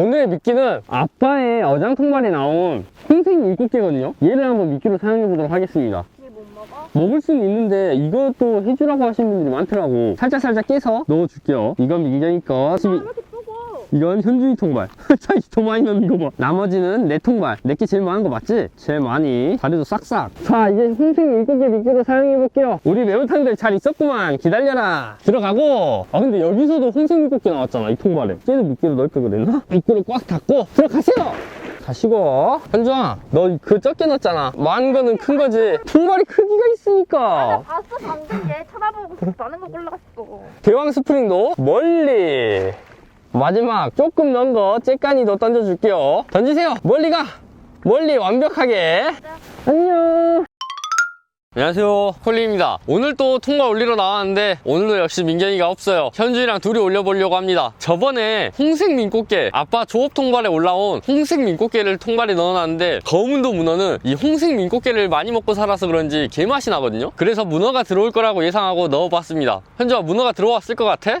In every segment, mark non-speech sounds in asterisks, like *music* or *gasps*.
오늘의 미끼는 아빠의 어장통발에 나온 홍색 물고기거든요. 얘를 한번 미끼로 사용해 보도록 하겠습니다. 먹을 수는 있는데 이것도 해주라고 하시는 분들이 많더라고. 살짝 살짝 깨서 넣어줄게요. 이건 미끼니까 아, 뜨거? 이건 현준이 통발. 자기 더 많이 넣는 거 봐. 나머지는 내 통발. 내게 제일 많은 거 맞지? 제일 많이. 다리도 싹싹. 자, 이제 홍색 물고기 미끼로 사용해 볼게요. 우리 매운탕들 잘 있었구만. 기다려라. 들어가고. 아, 근데 여기서도 홍색 물고기 나왔잖아. 이 통발에. 쟤도 미끼로 넣을 걸 그랬나? 미끼로 꽉 닫고 들어가세요. 가시고. 현주아, 너 그 적게 넣었잖아. 많은 거는 큰 거지. 통발이 크기가 나 있으니까. 봤어 방금 얘 쳐다보고 많은 거 골랐어. 대왕 스프링도 멀리 마지막 조금 넣은 거 째까니도 던져줄게요. 던지세요. 멀리 가 멀리 완벽하게. 안녕. 안녕하세요. 콜리입니다. 오늘 또 통과 올리러 나왔는데 오늘도 역시 민경이가 없어요. 현주이랑 둘이 올려보려고 합니다. 저번에 홍색 민꽃게 아빠 조업 통발에 올라온 홍색 민꽃게를 통발에 넣어놨는데 거문도 문어는 이 홍색 민꽃게를 많이 먹고 살아서 그런지 개맛이 나거든요? 그래서 문어가 들어올 거라고 예상하고 넣어봤습니다. 현주아 문어가 들어왔을 것 같아?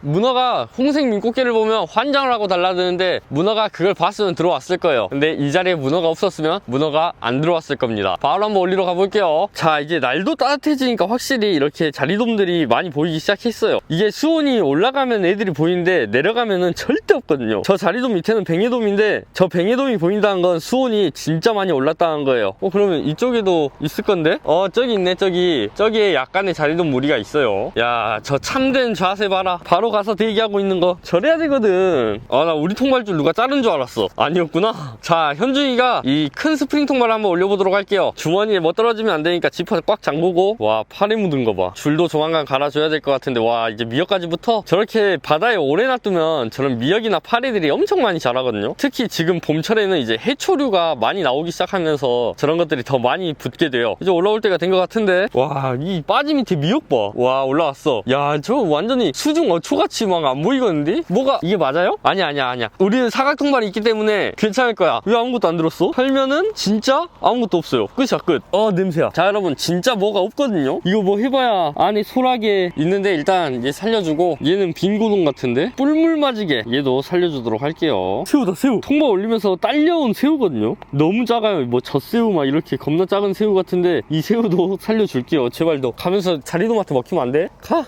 문어가 홍색 민꽃게를 보면 환장을 하고 달라드는데 문어가 그걸 봤으면 들어왔을 거예요. 근데 이 자리에 문어가 없었으면 문어가 안 들어왔을 겁니다. 바로 한번 올리러 가볼게요. 자 이제 날도 따뜻해지니까 확실히 이렇게 자리돔들이 많이 보이기 시작했어요. 이게 수온이 올라가면 애들이 보이는데 내려가면은 절대 없거든요. 저 자리돔 밑에는 뱅에돔인데 저 뱅에돔이 보인다는 건 수온이 진짜 많이 올랐다는 거예요. 어 그러면 이쪽에도 있을 건데? 어 저기 있네 저기. 저기에 약간의 자리돔 무리가 있어요. 야 저 참된 자세 봐라. 바로 가서 대기하고 있는 거 저래야 되거든. 아 나 우리 통발줄 누가 자른 줄 알았어. 아니었구나. 자 현준이가 이 큰 스프링 통발을 한번 올려보도록 할게요. 주머니에 뭐 떨어지면 안 되니까 지퍼 꽉 잠그고 와 팔에 묻은 거봐. 줄도 조만간 갈아줘야 될 것 같은데 와 이제 미역까지부터 저렇게 바다에 오래 놔두면 저런 미역이나 파리들이 엄청 많이 자라거든요. 특히 지금 봄철에는 이제 해초류가 많이 나오기 시작하면서 저런 것들이 더 많이 붙게 돼요. 이제 올라올 때가 된 것 같은데 와 이 빠지 밑에 미역 봐와 올라왔어. 야 저 완전히 수중 어초 같이 막 안 보이겠는데 뭐가 이게 맞아요? 아니야 아니야 아니야. 우리는 사각통발이 있기 때문에 괜찮을 거야. 왜 아무것도 안 들었어? 살면은 진짜 아무것도 없어요. 끝이야 끝어 냄새야. 자 여러분 진짜 뭐가 없거든요? 이거 뭐 해봐야 안에 소라게 있는데 일단 얘 살려주고 얘는 빈고동 같은데? 뿔물 맞이게 얘도 살려주도록 할게요. 새우다 새우. 통발 올리면서 딸려온 새우거든요? 너무 작아요. 뭐 젖새우 막 이렇게 겁나 작은 새우 같은데 이 새우도 *laughs* 살려줄게요. 제발 너 가면서 자리도마트 먹히면 안 돼? 가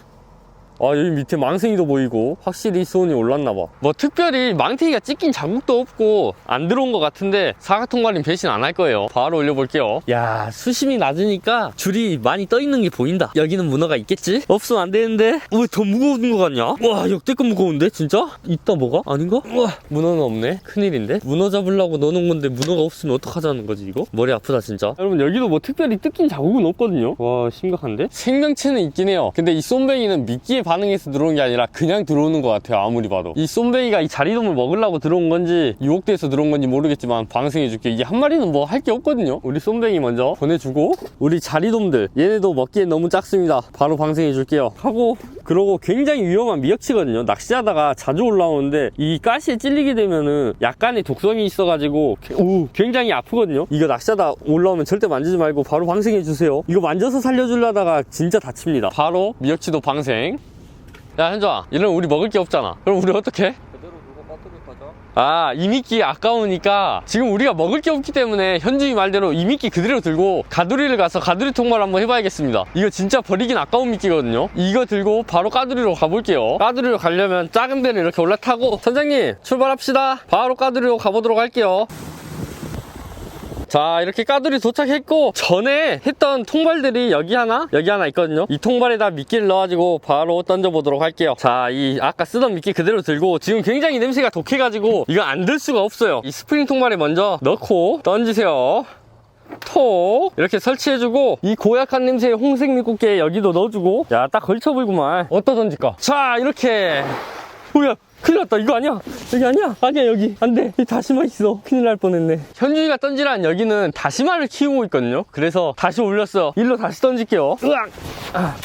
아 여기 밑에 망생이도 보이고 확실히 수온이 올랐나봐 뭐 특별히 망태기가 찢긴 자국도 없고 안 들어온 것 같은데 사각통발인 배신 안 할 거예요 바로 올려볼게요 야 수심이 낮으니까 줄이 많이 떠 있는 게 보인다 여기는 문어가 있겠지? 없으면 안 되는데 왜 더 무거운 거 같냐? 와 역대급 무거운데 진짜? 있다 뭐가? 아닌가? 우와 문어는 없네 큰일인데 문어 잡으려고 넣어놓은 건데 문어가 없으면 어떡하자는 거지 이거? 머리 아프다 진짜 여러분 여기도 뭐 특별히 뜯긴 자국은 없거든요 와 심각한데? 생명체는 있긴 해요 근데 이 쏨뱅이는 미끼에 반응해서 들어온 게 아니라 그냥 들어오는 것 같아요 아무리 봐도. 이 쏨뱅이가 이 자리돔을 먹으려고 들어온 건지 유혹돼서 들어온 건지 모르겠지만 방생해줄게. 이게 한 마리는 뭐 할 게 없거든요. 우리 쏨뱅이 먼저 보내주고 우리 자리돔들 얘네도 먹기엔 너무 작습니다. 바로 방생해줄게요. 하고 그러고 굉장히 위험한 미역치거든요. 낚시하다가 자주 올라오는데 이 가시에 찔리게 되면은 약간의 독성이 있어가지고 오, 굉장히 아프거든요. 이거 낚시하다 올라오면 절대 만지지 말고 바로 방생해주세요. 이거 만져서 살려주려다가 진짜 다칩니다. 바로 미역치도 방생 야 현주아 이러면 우리 먹을 게 없잖아 그럼 우리 어떡해? 그대로 누가 빠뜨릴 거죠? 아, 이 미끼 아까우니까 지금 우리가 먹을 게 없기 때문에 현주이 말대로 이 미끼 그대로 들고 가두리를 가서 가두리 통발 한번 해봐야겠습니다. 이거 진짜 버리긴 아까운 미끼거든요. 이거 들고 바로 까두리로 가볼게요. 까두리로 가려면 작은 배를 이렇게 올라타고 선장님 출발합시다. 바로 까두리로 가보도록 할게요. 자 이렇게 까두리 도착했고 전에 했던 통발들이 여기 하나? 여기 하나 있거든요. 이 통발에다 미끼를 넣어가지고 바로 던져보도록 할게요. 자 이 아까 쓰던 미끼 그대로 들고 지금 굉장히 냄새가 독해가지고 이거 안 들 수가 없어요. 이 스프링 통발에 먼저 넣고 던지세요. 톡 이렇게 설치해주고 이 고약한 냄새의 홍색 미꽃게 여기도 넣어주고. 야 딱 걸쳐보이구만. 어디다 던질까? 자 이렇게. 뭐야 큰일 났다. 이거 아니야. 여기 아니야. 아니야 여기. 안돼. 다시마 있어. 큰일 날 뻔했네. 현준이가 던지란 여기는 다시마를 키우고 있거든요. 그래서 다시 올렸어. 일로 다시 던질게요. 으악! 아.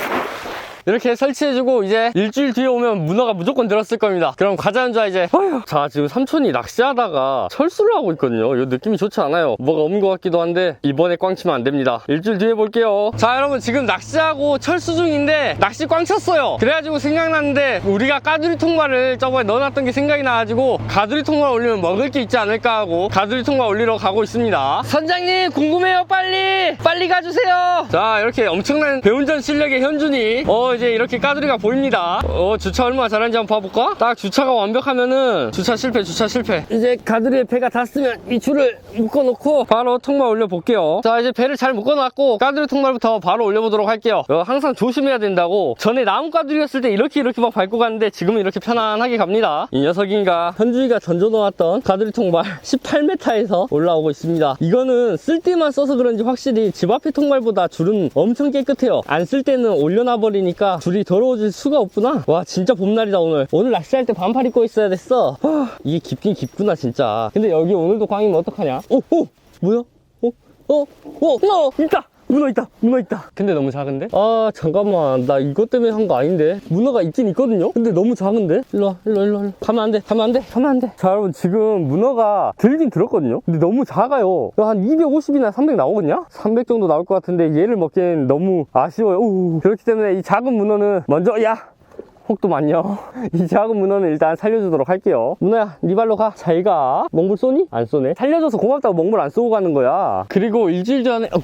이렇게 설치해주고 이제 일주일 뒤에 오면 문어가 무조건 들었을 겁니다. 그럼 가자는 줄 이제 어휴. 자 지금 삼촌이 낚시하다가 철수를 하고 있거든요. 이 느낌이 좋지 않아요. 뭐가 없는 것 같기도 한데 이번에 꽝 치면 안 됩니다. 일주일 뒤에 볼게요. 자 여러분 지금 낚시하고 철수 중인데 낚시 꽝 쳤어요. 그래가지고 생각났는데 우리가 까두리 통발을 저번에 넣어놨던 게 생각이 나가지고 가두리 통발 올리면 먹을 게 있지 않을까 하고 가두리 통발 올리러 가고 있습니다. 선장님 궁금해요 빨리 빨리 가주세요. 자 이렇게 엄청난 배운전 실력의 현준이 어 이제 이렇게 까두리가 보입니다. 어 주차 얼마나 잘하는지 한번 봐볼까? 딱 주차가 완벽하면은 주차 실패 주차 실패. 이제 가두리에 배가 닿았으면 이 줄을 묶어놓고 바로 통발 올려볼게요. 자 이제 배를 잘 묶어놨고 까두리 통발부터 바로 올려보도록 할게요. 어, 항상 조심해야 된다고 전에 나무 까두리였을 때 이렇게 이렇게 막 밟고 갔는데 지금은 이렇게 편안하게 갑니다. 이 녀석인가 현준이가 던져놓았던 가두리 통발 *laughs* 18m에서 올라오고 있습니다. 이거는 쓸 때만 써서 그런지 확실히 집 앞에 통발보다 줄은 엄청 깨끗해요. 안 쓸 때는 올려놔 버리니까 줄이 더러워질 수가 없구나. 와 진짜 봄날이다 오늘. 오늘 낚시할 때 반팔 입고 있어야 됐어. 하, 이게 깊긴 깊구나 진짜. 근데 여기 오늘도 광이면 어떡하냐? 오, 오, 뭐야? 어, 어, 어, 문어 있다. 문어 있다 문어 있다 근데 너무 작은데? 아 잠깐만 나 이것 때문에 한 거 아닌데 문어가 있긴 있거든요 근데 너무 작은데? 일로와 일로와 일로와 일로와. 가면 안돼 가면 안돼 가면 안돼 자 여러분 지금 문어가 들긴 들었거든요 근데 너무 작아요 한 250이나 300 나오겠냐? 300 정도 나올 것 같은데 얘를 먹기엔 너무 아쉬워요 우, 그렇기 때문에 이 작은 문어는 먼저 야 혹도 많요. *laughs* 이 작은 문어는 일단 살려주도록 할게요. 문어야, 네 발로 가. 잘 가. 먹물 쏘니? 안 쏘네. 살려줘서 고맙다고 먹물 안 쏘고 가는 거야. 그리고 일주일 전에, 어,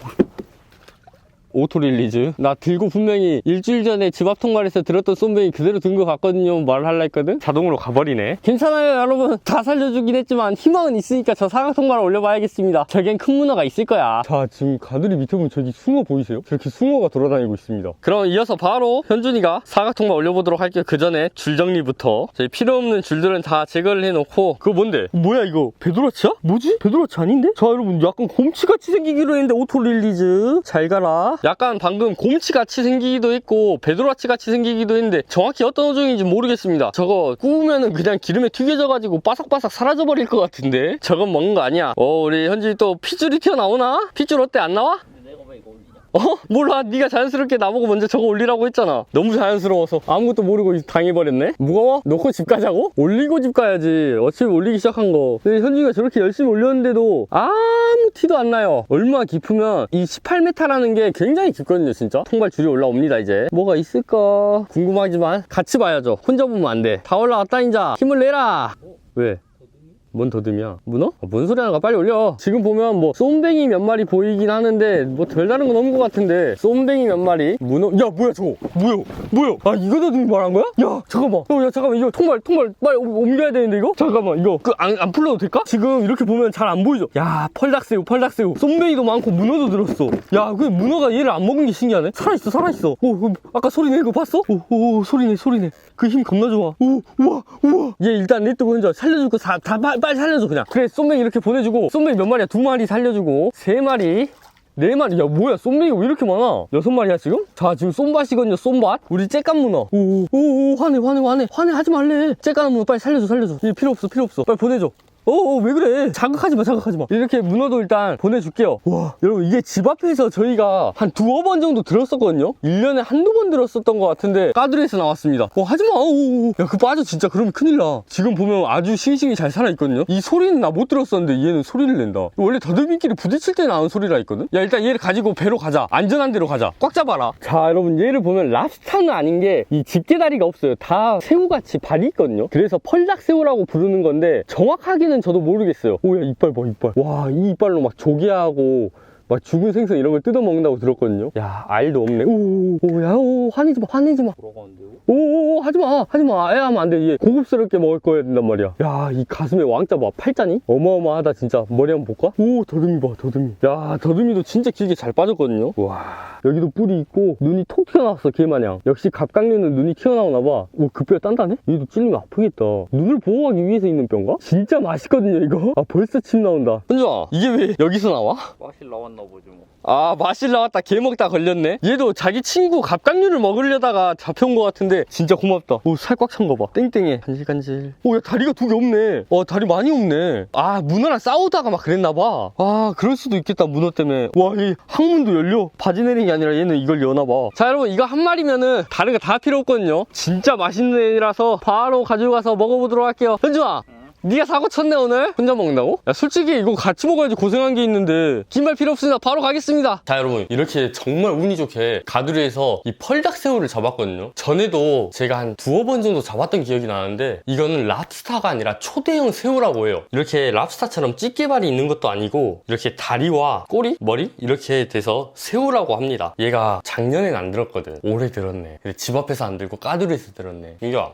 오토 릴리즈. 나 들고 분명히 일주일 전에 집 앞 통발에서 들었던 쏨뱅이 그대로 든거 같거든요. 말을 할라 했거든. 자동으로 가버리네. 괜찮아요 여러분. 다 살려주긴 했지만 희망은 있으니까 저 사각 통발을 올려봐야겠습니다. 저겐 큰 문어가 있을 거야. 자 지금 가두리 밑에 보면 저기 숭어 보이세요? 저렇게 숭어가 돌아다니고 있습니다. 그럼 이어서 바로 현준이가 사각 통발 올려보도록 할게요. 그 전에 줄 정리부터. 저희 필요 없는 줄들은 다 제거를 해놓고. 그거 뭔데? 뭐야 이거? 베드라치야? 뭐지? 베드라치 아닌데? 자 여러분 약간 곰치같이 생기기로 했는데 오토 릴리즈. 잘 가라 약간 방금 곰치 같이 생기기도 했고 베드라치 같이 생기기도 했는데 정확히 어떤 어종인지 모르겠습니다 저거 구우면은 그냥 기름에 튀겨져가지고 바삭바삭 사라져버릴 것 같은데 저건 먹는 거 아니야 어 우리 현진이 또 핏줄이 튀어나오나? 핏줄 어때 안 나와? 내가 왜 이거? 어? 몰라. 네가 자연스럽게 나보고 먼저 저거 올리라고 했잖아. 너무 자연스러워서 아무것도 모르고 당해버렸네? 무거워? 놓고 집 가자고? 올리고 집 가야지. 어차피 올리기 시작한 거. 근데 현준이가 저렇게 열심히 올렸는데도 아무 티도 안 나요. 얼마나 깊으면 이 18m라는 게 굉장히 깊거든요 진짜. 통발 줄이 올라옵니다 이제. 뭐가 있을까? 궁금하지만 같이 봐야죠. 혼자 보면 안돼다 올라왔다 인자. 힘을 내라. 왜? 뭔 더듬이야? 문어? 아, 뭔 소리 하는 거야? 빨리 올려. 지금 보면 뭐 쏨뱅이 몇 마리 보이긴 하는데 뭐 별다른 건 없는 것 같은데 쏨뱅이 몇 마리? 문어? 야 뭐야 저거? 뭐야? 뭐야? 아 이거 더듬이 말한 거야? 야 잠깐만. 어, 야 잠깐만 이거 통발 통발 빨리 옮- 옮겨야 되는데 이거? 잠깐만 이거 그 안 안 풀러도 될까? 지금 이렇게 보면 잘 안 보이죠? 야 펄닭새우 펄닭새우 쏨뱅이도 많고 문어도 들었어. 야 그 문어가 얘를 안 먹은 게 신기하네. 살아있어 살아있어. 오, 그 아까 소리내 이거 봤어? 오, 오, 오 소리내 소리내. 그 힘 겁나 좋아. 오 우와 우와. 얘 일단 내 뜨고 혼자 살려줄 거다다 빨리 살려줘 그냥. 그래 쏨뱅이 이렇게 보내주고 쏨뱅이 몇 마리야? 두 마리 살려주고 세 마리. 네 마리 야 뭐야 쏨뱅이가 왜 이렇게 많아 여섯 마리야 지금? 자 지금 쏨밭이거든요 쏨밭 우리 째깐 문어 오오오 화내 화내 화내 화내 하지 말래 째깐 문어 빨리 살려줘 살려줘 이제 필요 없어 필요 없어 빨리 보내줘 어어 왜 그래? 자극하지 마 자극하지 마. 이렇게 문어도 일단 보내줄게요. 와 여러분 이게 집 앞에서 저희가 한 두어 번 정도 들었었거든요? 1년에 한두 번 들었었던 것 같은데 까두리에서 나왔습니다. 어 하지마. 야그 빠져 진짜. 그러면 큰일 나. 지금 보면 아주 싱싱히 잘 살아있거든요? 이 소리는 나 못 들었었는데 얘는 소리를 낸다. 원래 더듬이끼리 부딪힐 때 나는 소리라 있거든? 야 일단 얘를 가지고 배로 가자. 안전한 데로 가자. 꽉 잡아라. 자 여러분 얘를 보면 랍스타는 아닌 게 이 집게다리가 없어요. 다 새우같이 발이 있거든요? 그래서 펄락새우라고 부르는 건데 정확하게 는 저도 모르겠어요. 오야 이빨 봐 이빨. 와 이 이빨로 막 조개하고 막 죽은 생선 이런 걸 뜯어 먹는다고 들었거든요. 야 알도 없네. 오 오 야 오 화내지 마 화내지 마. 돌아가는데요? 오 오 하지 마 하지 마. 애 하면 안 돼. 얘 고급스럽게 먹을 거야 된단 말이야. 야 이 가슴에 왕자 봐. 팔자니? 어마어마하다 진짜. 머리 한번 볼까? 오 더듬이 봐 더듬이. 야 더듬이도 진짜 길게 잘 빠졌거든요? 와. 여기도 뿔이 있고 눈이 톡 튀어나왔어 개마냥. 역시 갑각류는 눈이 튀어나오나 봐오 그뼈 단단해 얘도 찔리면 아프겠다. 눈을 보호하기 위해서 있는 뼈인가? 진짜 맛있거든요 이거? 아 벌써 침 나온다. 현주아 이게 왜 여기서 나와? 빠실 나왔나 보지 뭐. 아 마실 나왔다. 개 먹다 걸렸네. 얘도 자기 친구 갑각류를 먹으려다가 잡혀온 것 같은데 진짜 고맙다. 오살 꽉 찬 거 봐. 땡땡해. 간질간질. 오 야 다리가 두 개 없네. 와 다리 많이 없네. 아 문어랑 싸우다가 막 그랬나 봐아 그럴 수도 있겠다 문어 때문에. 와 이 항문도 열려. 바지 내린 게 아니라 얘는 이걸 여나 봐자 여러분 이거 한 마리면은 다른 거 다 필요 없거든요. 진짜 맛있는 애라서 바로 가지고 가서 먹어보도록 할게요. 현주아 네가 사고 쳤네 오늘? 혼자 먹는다고? 야 솔직히 이거 같이 먹어야지 고생한 게 있는데 긴 말 필요 없습니다 바로 가겠습니다 자 여러분 이렇게 정말 운이 좋게 가두리에서 이 펄닭새우를 잡았거든요 전에도 제가 한 두어 번 정도 잡았던 기억이 나는데 이거는 랍스타가 아니라 초대형 새우라고 해요 이렇게 랍스타처럼 찌개발이 있는 것도 아니고 이렇게 다리와 꼬리? 머리? 이렇게 돼서 새우라고 합니다 얘가 작년엔 안 들었거든 올해 들었네 근데 집 앞에서 안 들고 까두리에서 들었네 민규야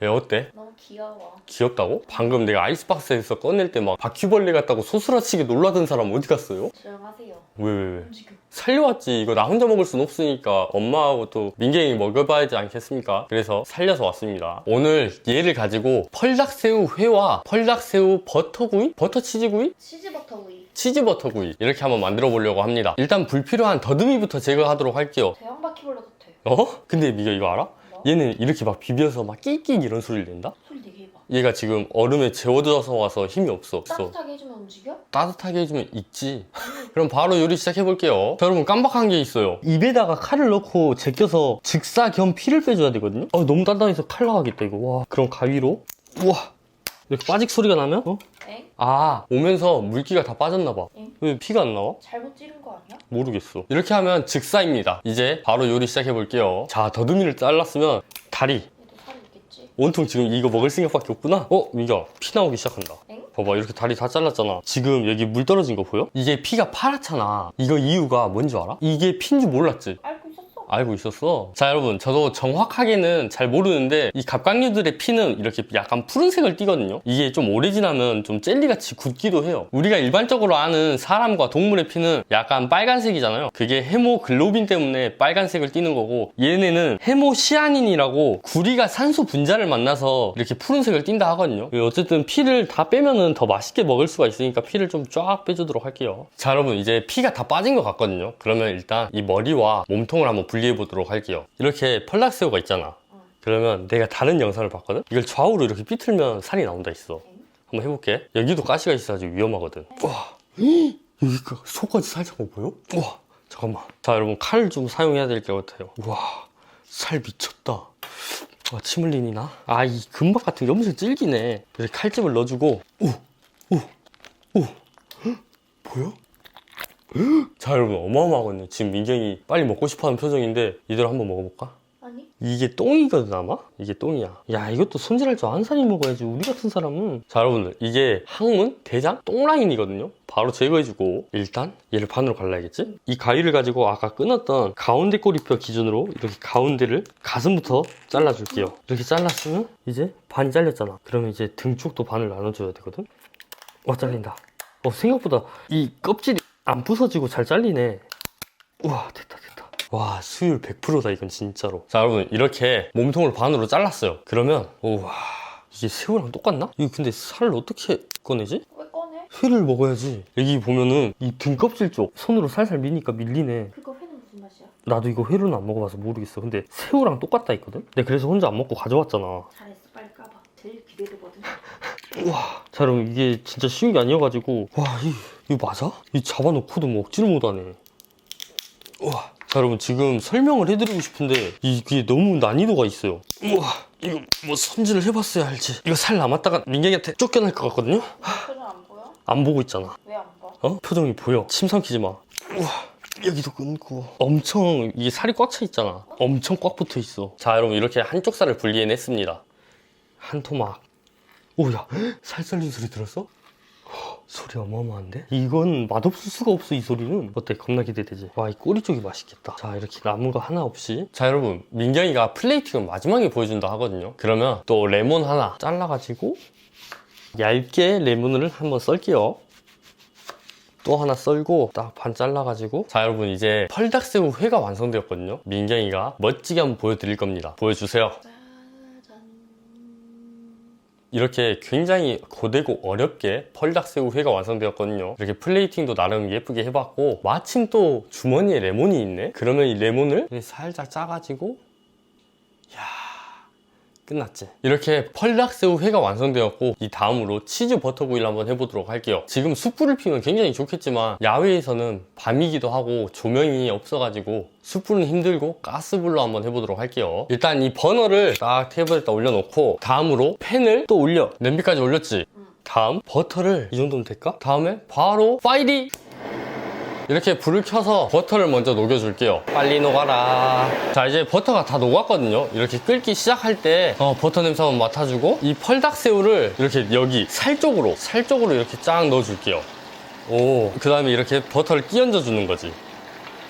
얘 어때? 너무 귀여워. 귀엽다고? 방금 내가 아이스박스에서 꺼낼 때 막 바퀴벌레 같다고 소스라치게 놀라던 사람 어디 갔어요? 조용하세요. 왜, 왜, 왜? 지금. 살려왔지. 이거 나 혼자 먹을 순 없으니까 엄마하고 또 민경이 먹여봐야지 않겠습니까? 그래서 살려서 왔습니다. 오늘 얘를 가지고 펄닭새우 회와 펄닭새우 버터구이? 버터치즈구이? 치즈버터구이. 치즈버터구이 이렇게 한번 만들어 보려고 합니다. 일단 불필요한 더듬이부터 제거하도록 할게요. 대형 바퀴벌레도 돼. 어? 근데 미경 이거 알아? 뭐? 얘는 이렇게 막 비벼서 막 끽끽 이런 소리를 낸다? 소리 되게 해봐. 얘가 지금 얼음에 재워져서 와서 힘이 없어 없어 따뜻하게 해주면 움직여? 따뜻하게 해주면 있지 *laughs* 그럼 바로 요리 시작해 볼게요 자 여러분 깜박한 게 있어요 입에다가 칼을 넣고 제껴서 직사 겸 피를 빼줘야 되거든요 어, 너무 단단해서 칼 나가겠다 이거 와 그럼 가위로 우와 이렇게 빠직 소리가 나면 어? 엥? 아 오면서 물기가 다 빠졌나 봐왜 응. 피가 안 나와? 잘못 찌른 거 아니야? 모르겠어 이렇게 하면 직사입니다 이제 바로 요리 시작해 볼게요 자 더듬이를 잘랐으면 다리 얘도 살이 있겠지? 온통 지금 이거 먹을 생각밖에 없구나? 어? 민경 피 나오기 시작한다 엥? 봐봐 이렇게 다리 다 잘랐잖아 지금 여기 물 떨어진 거 보여? 이게 피가 파랗잖아 이거 이유가 뭔지 알아? 이게 피인 줄 몰랐지? 알고. 알고 있었어. 자 여러분 저도 정확하게는 잘 모르는데 이 갑각류들의 피는 이렇게 약간 푸른색을 띠거든요. 이게 좀 오래 지나면 좀 젤리같이 굳기도 해요. 우리가 일반적으로 아는 사람과 동물의 피는 약간 빨간색이잖아요. 그게 헤모글로빈 때문에 빨간색을 띠는 거고 얘네는 헤모시아닌이라고 구리가 산소 분자를 만나서 이렇게 푸른색을 띈다 하거든요. 어쨌든 피를 다 빼면은 더 맛있게 먹을 수가 있으니까 피를 좀 쫙 빼주도록 할게요. 자 여러분 이제 피가 다 빠진 것 같거든요. 그러면 일단 이 머리와 몸통을 한번 분리해 보도록 할게요. 이렇게 펄락새우가 있잖아. 그러면 내가 다른 영상을 봤거든? 이걸 좌우로 이렇게 삐틀면 살이 나온다 했어. 한번 해볼게. 여기도 가시가 있어가지고 위험하거든. 와. *gasps* 여기가 속까지 살짝 거 보여? 와. 잠깐만. 자 여러분 칼 좀 사용해야 될 것 같아요. 와살 미쳤다. 아, 침 흘리니 나? 아, 이 금박 같은 게 엄청 질기네. 그래서 칼집을 넣어주고, 오, 오, 오. 헉, *gasps* 보여? 헉, *gasps* 자, 여러분, 어마어마하거든요. 지금 민경이 빨리 먹고 싶어 하는 표정인데, 이대로 한번 먹어볼까? 아니? 이게 똥이거든, 아마? 이게 똥이야. 야, 이것도 손질할 줄 아는 사람이 먹어야지. 우리 같은 사람은. 자, 여러분들. 이게 항문, 대장, 똥라인이거든요? 바로 제거해주고, 일단 얘를 반으로 갈라야겠지? 이 가위를 가지고 아까 끊었던 가운데 꼬리뼈 기준으로 이렇게 가운데를 가슴부터 잘라줄게요. 이렇게 잘랐으면 이제 반이 잘렸잖아. 그러면 이제 등 쪽도 반을 나눠줘야 되거든? 와, 잘린다. 어, 생각보다 이 껍질이 안 부서지고 잘 잘리네. 우와, 됐다, 됐다. 와, 수율 100%다, 이건 진짜로. 자, 여러분, 이렇게 몸통을 반으로 잘랐어요. 그러면, 우와, 이게 새우랑 똑같나? 이거 근데 살을 어떻게 꺼내지? 왜 꺼내? 회를 먹어야지. 여기 보면은 이 등껍질 쪽 손으로 살살 미니까 밀리네. 그거 회는 무슨 맛이야? 나도 이거 회로는 안 먹어봐서 모르겠어. 근데 새우랑 똑같다 했거든? 내가 그래서 혼자 안 먹고 가져왔잖아. 잘했어. 빨리 까봐. 제일 기대되거든. *laughs* 우와. 자, 여러분, 이게 진짜 쉬운 게 아니어가지고. 와, 이, 이거 맞아? 이 잡아놓고도 먹지를 못하네. 우와. 자, 여러분, 지금 설명을 해드리고 싶은데, 이게 너무 난이도가 있어요. 우와. 이거 뭐 손질을 해봤어야 알지. 이거 살 남았다가 민경이한테 쫓겨날 것 같거든요? 표정 안 보여? 안 보고 있잖아. 왜 안 봐? 어? 표정이 보여. 침 삼키지 마. 우와. 여기도 끊고. 엄청, 이게 살이 꽉 차 있잖아. 엄청 꽉 붙어 있어. 자, 여러분, 이렇게 한쪽 살을 분리해냈습니다. 한 토막. 오, 야. *gasps* 살 썰린 소리 들었어? 허, 소리 어마어마한데? 이건 맛없을 수가 없어, 이 소리는. 어때? 겁나 기대되지? 와, 이 꼬리 쪽이 맛있겠다. 자, 이렇게 거 하나 없이. 자, 여러분. 민경이가 플레이팅을 마지막에 보여준다 하거든요. 그러면 또 레몬 하나 잘라가지고 얇게 레몬을 한번 썰게요. 또 하나 썰고 딱 반 잘라가지고 자 여러분 이제 펄닭새우 회가 완성되었거든요 민경이가 멋지게 한번 보여드릴 겁니다 보여주세요. 이렇게 굉장히 고되고 어렵게 펄닭새우 회가 완성되었거든요. 이렇게 플레이팅도 나름 예쁘게 해봤고 마침 또 주머니에 레몬이 있네. 그러면 이 레몬을 살짝 짜가지고 야 끝났지. 이렇게 펄닭새우 회가 완성되었고 이 다음으로 치즈 버터구이를 한번 해보도록 할게요. 지금 숯불을 피우면 굉장히 좋겠지만 야외에서는 밤이기도 하고 조명이 없어가지고 숯불은 힘들고 가스불로 한번 해보도록 할게요. 일단 이 버너를 딱 테이블에다 올려놓고 다음으로 팬을 또 올려. 냄비까지 올렸지. 다음 버터를 이 정도면 될까? 다음에 바로 파이리 이렇게 불을 켜서 버터를 먼저 녹여줄게요. 빨리 녹아라. 자, 이제 버터가 다 녹았거든요. 이렇게 끓기 시작할 때 어, 버터 냄새 한번 맡아주고 이 펄닭새우를 이렇게 여기 살 쪽으로, 살 쪽으로 이렇게 쫙 넣어줄게요. 오, 그 다음에 이렇게 버터를 끼얹어 주는 거지.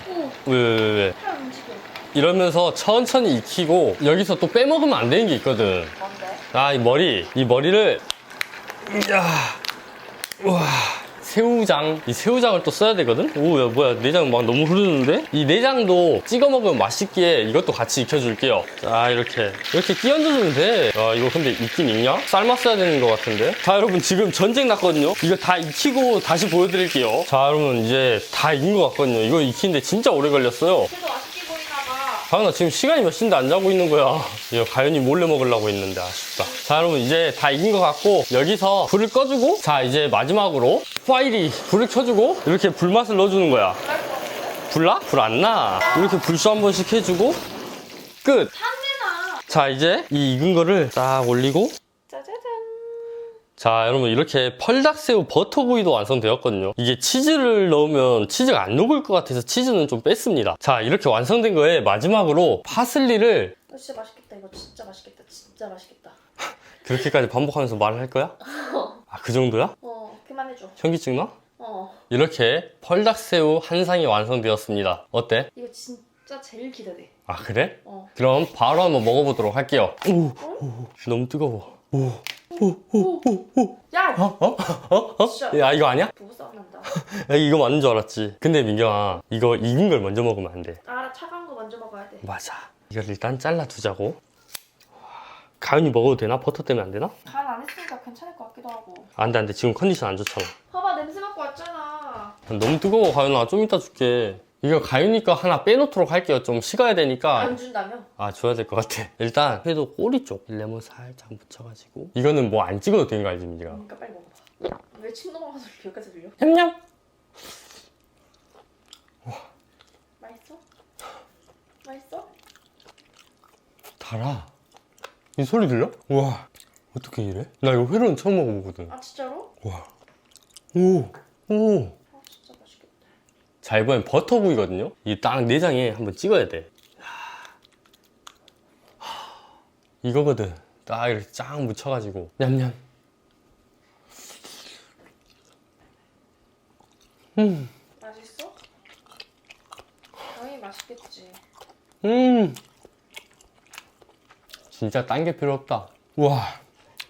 오, 왜, 왜, 왜, 왜. 팔 움직여. 이러면서 천천히 익히고 여기서 또 빼먹으면 안 되는 게 있거든. 뭔데? 아, 이 머리. 이 머리를. 야 우와. 새우장. 이 새우장을 또 써야 되거든? 오, 야, 뭐야. 내장 막 너무 흐르는데? 이 내장도 찍어 먹으면 맛있기에 이것도 같이 익혀줄게요. 자, 이렇게. 이렇게 끼얹어주면 돼. 아, 이거 근데 익긴 익냐? 삶았어야 되는 것 같은데? 자, 여러분, 지금 전쟁 났거든요? 이거 다 익히고 다시 보여드릴게요. 자, 여러분, 이제 다 익은 것 같거든요. 이거 익히는데 진짜 오래 걸렸어요. 가연아 지금 시간이 몇 시인데 안 자고 있는 거야 이거 가연이 몰래 먹으려고 했는데 아쉽다 자 여러분 이제 다 익은 것 같고 여기서 불을 꺼주고 자 이제 마지막으로 파이리 불을 켜주고 이렇게 불맛을 넣어주는 거야 불나? 불 안 나. 이렇게 불쇼 한 번씩 해주고 끝. 자 이제 이 익은 거를 딱 올리고 짜 자 여러분 이렇게 펄닭새우 버터구이도 완성되었거든요 이게 치즈를 넣으면 치즈가 안 녹을 것 같아서 치즈는 좀 뺐습니다 자 이렇게 완성된 거에 마지막으로 파슬리를 진짜 맛있겠다. 이거 진짜 맛있겠다. 진짜 맛있겠다. *laughs* 그렇게까지 반복하면서 말을 할 거야? *laughs* 아 그 정도야? 어, 그만해줘. 현기증 나? 어, 이렇게 펄닭새우 한 상이 완성되었습니다 어때? 이거 진짜 제일 기대돼. 아 그래? 어. 그럼 바로 한번 먹어보도록 할게요 오, 오, 너무 뜨거워 오, 야, 어? 어? 어? 어? 진짜. 야 이거 아니야? 부부 싸움 난다. *laughs* 야, 이거 맞는 줄 알았지 근데 민경아 이거 익은 걸 먼저 먹으면 안돼 알아, 차가운 거 먼저 먹어야 돼. 맞아. 이걸 일단 잘라두자고. 가연이 먹어도 되나? 버터 때문에 안 되나? 간 안 했으니까 괜찮을 것 같기도 하고. 안 돼, 안 돼. 지금 컨디션 안 좋잖아. 봐봐, 냄새 맡고 왔잖아. 너무 뜨거워, 가연아. 좀 이따 줄게. 이거 거 하나 빼놓도록 할게요. 좀 식어야 되니까. 안 준다며? 아, 줘야 될 것 같아. *laughs* 일단, 회도 꼬리 쪽 레몬 살짝 묻혀가지고. 이거는 뭐 안 찍어도 되는 거 알지, 민지가? 그러니까 빨리 먹어봐. 왜 침 넘어가서 여기까지 들려? 냠냠! 맛있어? 맛있어? 달아. 이 소리 들려? 우와. 어떻게 이래? 나 이거 회로는 처음 먹어보거든. 아, 진짜로? 와. 오. 오. 자 이번엔 버터구이거든요? 이 딱 내장에 한번 찍어야 돼. 하, 이거거든. 딱 이렇게 쫙 묻혀가지고. 냠냠. 맛있어? 당연히 맛있겠지. 음. 진짜 딴 게 필요 없다. 우와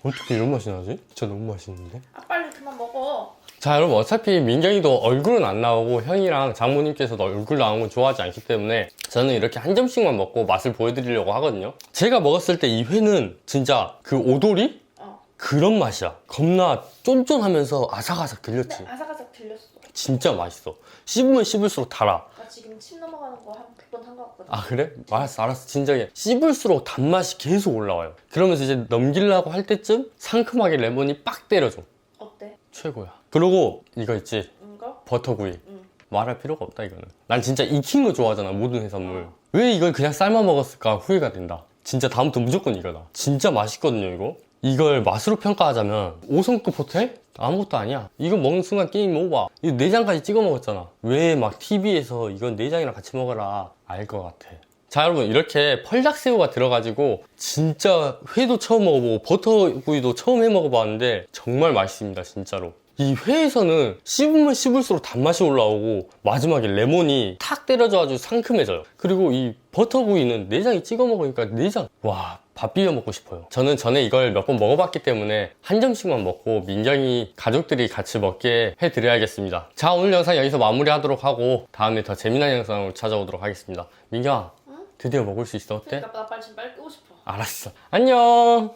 어떻게 이런 맛이 나지? 진짜 너무 맛있는데? 아, 빨리 그만 먹어. 자 여러분 어차피 민경이도 얼굴은 안 나오고 형이랑 장모님께서도 얼굴 나오는 건 좋아하지 않기 때문에 저는 이렇게 한 점씩만 먹고 맛을 보여드리려고 하거든요. 제가 먹었을 때 이 회는 진짜 그 오돌이? 어. 그런 맛이야. 겁나 쫀쫀하면서 아삭아삭 들렸지. 근데 아삭아삭 들렸어. 진짜 맛있어. 씹으면 씹을수록 달아. 나 지금 침 넘어가는 거한 100번 한 거 같거든. 아 그래? 알았어 알았어. 진정해. 씹을수록 단맛이 계속 올라와요. 그러면서 이제 넘기려고 할 때쯤 상큼하게 레몬이 빡 때려줘. 어때? 최고야 그리고 이거 있지? 이거? 버터구이. 응. 말할 필요가 없다 이거는. 난 진짜 익힌 거 좋아하잖아 모든 해산물. 왜 이걸 그냥 삶아 먹었을까 후회가 된다. 진짜 다음부터 무조건 이거다 진짜 맛있거든요 이거. 이걸 맛으로 평가하자면 5성급 호텔? 아무것도 아니야. 이거 먹는 순간 게임 오버. 이거 내장까지 찍어 먹었잖아. 왜 막 TV에서 이건 내장이랑 같이 먹어라. 알 것 같아. 자 여러분 이렇게 펄닭새우가 들어가지고 진짜 회도 처음 먹어보고 버터구이도 처음 해 먹어봤는데 정말 맛있습니다 진짜로 이 회에서는 씹으면 씹을수록 단맛이 올라오고 마지막에 레몬이 탁 때려져가지고 상큼해져요. 그리고 이 버터구이는 내장이 찍어 먹으니까 내장. 와 밥 비벼 먹고 싶어요. 저는 전에 이걸 몇 번 먹어봤기 때문에 한 점씩만 먹고 민경이 가족들이 같이 먹게 해드려야겠습니다. 자 오늘 영상 여기서 마무리하도록 하고 다음에 더 재미난 영상으로 찾아오도록 하겠습니다. 민경아 응? 드디어 먹을 수 있어. 어때? 그러니까 나 빨리 지금 빨리 끄고 싶어. 알았어. 안녕